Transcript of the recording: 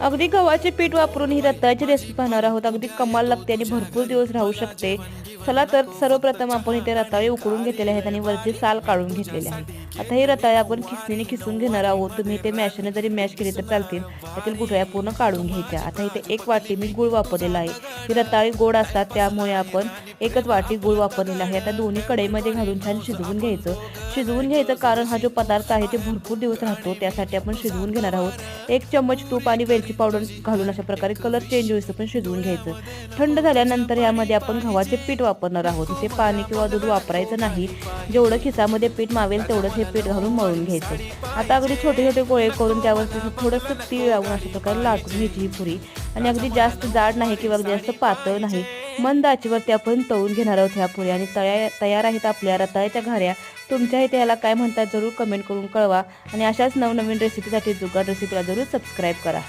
अगदी गव्हाचे पीठ वापरून ही रताळ्याची रेसिपी पाहणार आहोत. अगदी कमाल लागते आणि भरपूर दिवस राहू शकते. चला तर सर्वप्रथम आपण इथे रताळे उकळून घेतलेले आहेत आणि वरती साल काढून घेतलेले आहे आता हे रताळे आपण खिसणीने खिसून घेणार आहोत. तुम्ही इथे मॅशने जरी मॅश केले तर चालतील. त्यातील गुठळ्या पूर्ण काढून घ्यायच्या. आता इथे एक वाटी मी गुळ वापरलेला आहे. ही रताळी गोड असतात त्यामुळे आपण एकच वाटी गुळ वापरलेला आहे. आता दोन्ही कढईमध्ये घालून छान शिजवून घ्यायचं. शिजवून घ्यायचं कारण हा जो पदार्थ आहे ते भरपूर दिवस राहतो. त्यासाठी आपण शिजवून घेणार आहोत. एक चम्मच तूप आणि वेलची पावडर घालून अशा प्रकारे कलर चेंज होईस पण शिजवून घ्यायचं. थंड झाल्यानंतर यामध्ये आपण गव्हाचे पीठ वापरणार आहोत. इथे पाणी किंवा दूध वापरायचं नाही. जेवढं खिसामध्ये पीठ मावेल तेवढंच हे पीठ घालून मळून घ्यायचं. आता अगदी छोटे छोटे गोळे करून त्यावर थोडंसं तीळ लावून अशा प्रकारे लाटून घ्यायची ही पुरी. आणि अगदी जास्त जाड नाही किंवा अगदी जास्त पातळ नाही. मंद आचेवरती आपण तळून घेणार आहोत ह्या पुऱ्या आणि तळ्या तयार आहेत आपल्या रताळ्याच्या घाऱ्या. तुमच्या इथे याला काय म्हणतात जरूर कमेंट करून कळवा. आणि अशाच नवनवीन रेसिपीसाठी जुगाड रेसिपीला जरूर सबस्क्राईब करा.